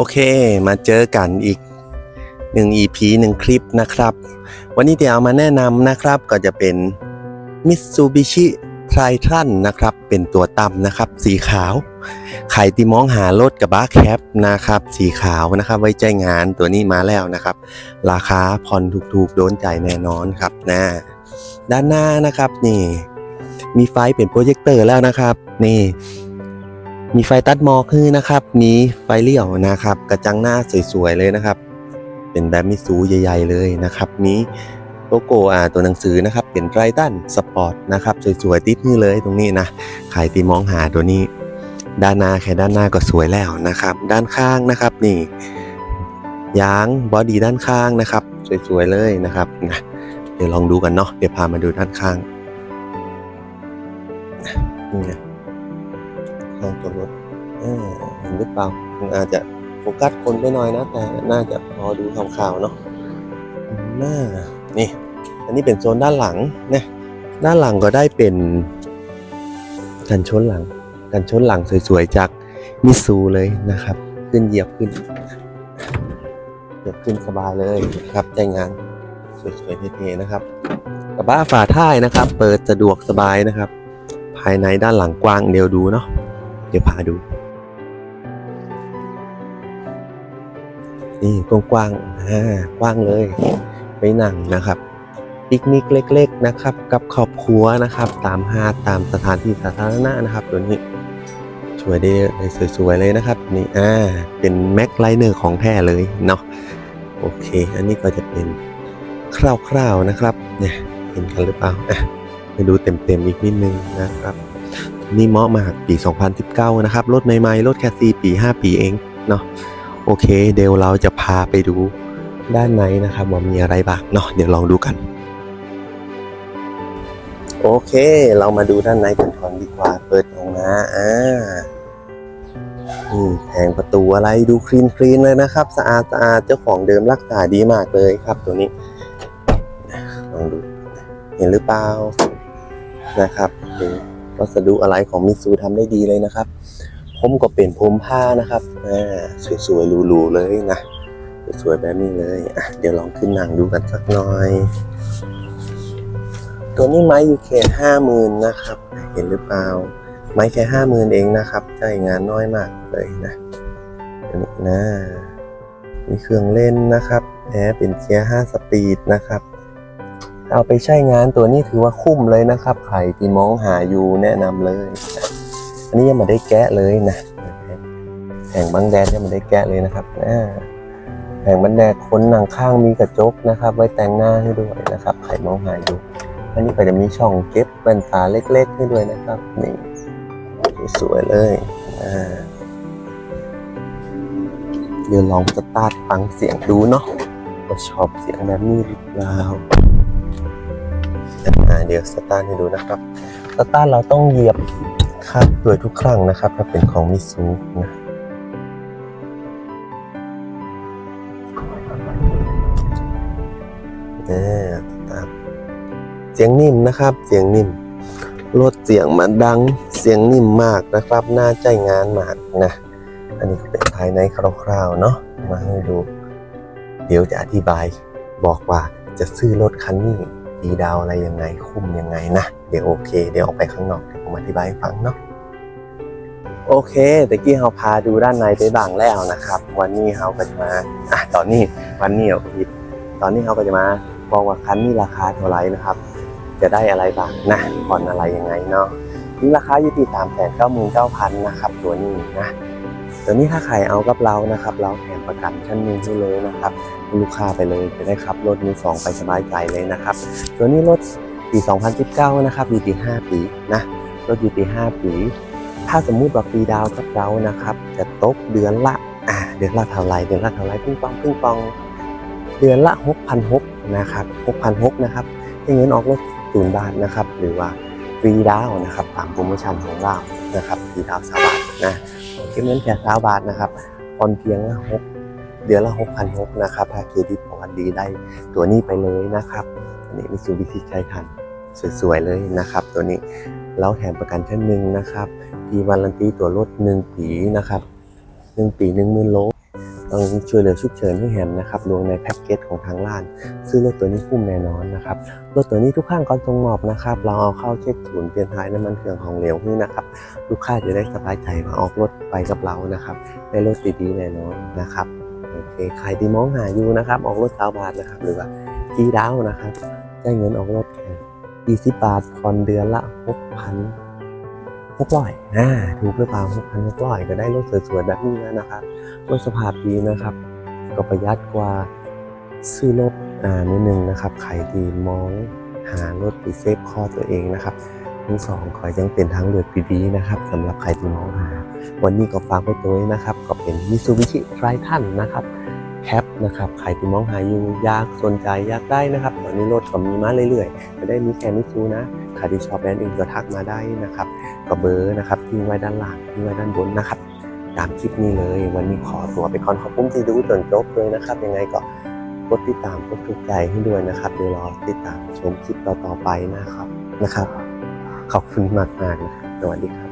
โอเค มาเจอกันอีกหนึ่ง EP หนึ่งคลิปนะครับ วันนี้เดี๋ยวมาแนะนำนะครับก็จะเป็น Mitsubishi Triton นะครับ เป็นตัวต่ำนะครับ สีขาวใครที่มองหารถกระบะแคปนะครับ สีขาวนะครับ ไว้ใจงานตัวนี้มาแล้วนะครับ ราคาผ่อนถูกๆ โดนใจแน่นอนครับนะด้านหน้านะครับนี่ มีไฟเป็นโปรเจคเตอร์แล้วนะครับ นี่ มีไฟตัดหมอกคือนะครับ มีไฟเลี้ยวนะครับ กระจังหน้าสวยๆเลยนะครับ เป็นแบบมิสูใหญ่ ๆ เลยนะครับมีโลโก้อ่าตัวหนังสือนะครับ เป็นไรตันสปอร์ตนะครับสวยๆติดนี่เลยตรงนี้นะใครที่มองหาตัวนี้ ด้านหน้าแค่ด้านหน้าก็สวยแล้วนะครับ ด้านข้างนะครับนี่ยางบอดี้ด้านข้างนะครับ สวยๆเลยนะครับนะเดี๋ยวลองดูกันเนาะเดี๋ยวพามาดูด้านข้างนี่ ข้างตัวรถเห็นหรือเปล่ามันอาจจะโฟกัสคนไปหน่อยนะ แต่น่าจะพอดูข่าวๆเนาะน่านี่ อันนี้เป็นโซนด้านหลังนะด้านหลังก็ได้เป็นกันชนหลัง กันชนหลังสวยๆจากมิซูเลยนะครับ ขึ้นเหยียบขึ้นเหยียบขึ้นสบายเลยครับใจงานสวยๆเท่ๆนะครับกระบะฝาท้ายนะครับ เปิดสะดวกสบายนะครับ ภายในด้านหลังกว้างเดียวดูเนาะ เดี๋ยวพาดู นี่กว้างๆอ่ากว้างเลย ไปนั่งนะครับปิกนิกเล็ก ๆนะครับ กับครอบครัวนะครับ ตามหาดตามสถานที่สาธารณะนะครับตัวนี้สวยได้สวยๆเลยนะครับนี่อ่าเป็นแม็กไลเนอร์ของแท้เลยเนาะโอเค อันนี้ก็จะเป็นคร่าวๆนะครับ เนี่ยเห็นกันหรือเปล่าอะไปดูเต็มๆอีกนิดนึงนะครับ นี่เหมาะมากปี 2019 นะครับ รถใหม่ๆ รถแค่4ปี 5 ปีเองเนาะโอเค เดี๋ยวเราจะพาไปดูด้านในนะครับ ว่ามีอะไรบ้างเนาะเดี๋ยวลองดูกัน โอเค เรามาดูด้านในกันก่อนดีกว่าเปิดออกมาอ่านี่แผงประตูอะไรดูคลีนคลีนเลยนะครับ สะอาดสะอาดเจ้าของเดิมรักษาดีมากเลยครับ ตัวนี้ลองดู เห็นหรือเปล่านะครับดู วัสดุอะไรของมิตซูทำได้ดีเลยนะครับผมก็เป็นพรมผ้านะครับอ่าสวยๆหรูๆเลยนะสวยๆแบบนี้เลยอะเดี๋ยวลองขึ้นนั่งดูกันสักหน่อย ตัวนี้ไม้อยู่แค่ห้าหมื่นนะครับ เห็นหรือเปล่า ไม้แค่ห้าหมื่นเองนะครับใช้งานน้อยมากเลยนะตัวนี้นะมีเครื่องเล่นนะครับแอร์เป็นเกียร์ห้าสปีดนะครับ เอาไปใช้งานตัวนี้ถือว่าคุ้มเลยนะครับใครที่มองหาอยู่แนะนำเลยนะอันนี้ยังไม่ได้แกะเลยนะแผงบังแดดยังไม่ได้แกะเลยนะครับอ่าแผงบังแดดคนหนังข้างมีกระจกนะครับ ไว้แต่งหน้าให้ด้วยนะครับใครมองหาอยู่ อันนี้ก็จะมีช่องเก็บแว่นตาเล็กๆให้ด้วยนะครับนี่สวยเลยอ่าเดี๋ยวลองสตาร์ทฟังเสียงดูเนาะว่าชอบเสียงแบบนี้หรือเปล่า อ่าเดี๋ยวสตาร์ทให้ดูนะครับสตาร์ทเราต้องเหยียบคลัดด้วยทุกครั้งนะครับ ถ้าเป็นของมิซูนะเออสตาร์ทเสียงนิ่มนะครับ เสียงนิ่มลดเสียงมาดัง เสียงนิ่มมากนะครับ น่าใจงานมากนะ อันนี้ก็เป็นภายในคร่าวๆเนาะ มาให้ดู เดี๋ยวจะอธิบายบอกว่าจะซื้อรถคันนี้ ดีดาวอะไรยังไงคุ้มยังไงนะ เดี๋ยวโอเค เดี๋ยวออกไปข้างนอกเดี๋ยวผมอธิบายให้ฟังเนาะโอเคตะกี้เราพาดูด้านในไปบ้างแล้วนะครับ วันนี้เราก็จะมาอะตอนนี้วันนี้เอาผิดตอนนี้เราก็จะมาบอกว่าคันนี้ราคาเท่าไหร่นะครับ จะได้อะไรบ้างนะผ่อนอะไรยังไงเนาะนี่ราคาอยู่ที่สามแสนเก้าหมื่นเก้าพันนะครับ ตัวนี้นะ แตัวนี้ถ้าใครเอากับเรานะครับ เราแถมประกันชั้นหนึ่งให้เลยนะครับ ลูกค้าไปเลยจะได้ขับรถมือสองไปสบายใจเลยนะครับ ตัวนี้รถปี 2019 นะครับอยู่ที่5ปีนะรถอยู่ที่5ปี ถ้าสมมุติว่าฟรีดาวกับเรานะครับ จะตกเดือนละอ่าเดือนละเท่าไรเดือนละเท่าไรปิ้งปองปิ้งปอง เดือนละ6,600นะครับ6,600นะครับให้เงินออกรถศูนย์บาทนะครับ หรือว่า ฟรีดาวนะครับตามโปรโมชั่นของเรานะครับฟรีดาวสาบาทนะเก็บเงินแค่สาบาทนะครับผ่อนเพียงละหกเดือนละ6,600นหกนะครับถ้าเครดิตประวัติดีได้ตัวนี้ไปเลยนะครับอันนี้มิซูบิชิใช้ทันสวยๆเลยนะครับ ตัวนี้แล้วแถมประกันชั้นหนึ่งนะครับปีวันลันตีตัวรถหนึ่งปีนะครับหนึ่งปีหนึ่งหมื่นโล ต้องช่วยเหลือฉุกเฉินให้แฮมนะครับรวมในแพ็กเกจของทางร้าน ซื้อรถตัวนี้คุ้มแน่นอนนะครับรถตัวนี้ทุกข้างก่อนส่งมอบนะครับเราเอาเข้าเช็คศูนเปลี่ยนท้ายน้ำมันเครื่องของเหลวให้นะครับลูกค้าจะได้สบายใจมาออกรถไปกับเรานะครับได้รถดีๆแน่นอนนะครับโอเคใครที่มองหาอยู่นะครับออกรถสาวบาทนะครับหรือว่าจีดาวนะครับได้เงินออกรถแค่20บาทผ่อนเดือนละ6,000 หกร้อยอ่าถูกหรือเปล่าหกพันหกร้อยก็ได้รถสวยๆแบบนี้แล้วนะครับรถสภาพดีนะครับ ก็ประหยัดกว่าซื้อรถอ่านิดนึงนะครับใครที่มองหารถที่เซฟคอตัวเองนะครับทั้งสองขอยังเป็นทางเลือกดีๆนะครับสำหรับใครที่มองหา วันนี้ก็ฝากไว้ตัวไว้นะครับ ก็เป็น Mitsubishi Triton นะครับแคปนะครับใครที่มองหาอยู่อยากสนใจอยากได้นะครับ ตอนนี้รถก็มีมาเรื่อยๆไม่ได้มีแค่มิซูนะ ใครที่ชอบแบรนด์อื่นก็ทักมาได้นะครับก็เบอร์นะครับที่ไว้ด้านล่างที่ไว้ด้านบนนะครับ ตามคลิปนี้เลยวันนี้ขอตัวไปก่อนขอบคุณที่ดูจนจบเลยนะครับ ยังไงก็กดติดตามกดถูกใจให้ด้วยนะครับเดี๋ยวรอติดตามชมคลิปต่อๆไปนะครับนะครับ ขอบคุณมากๆนะครับสวัสดีครับ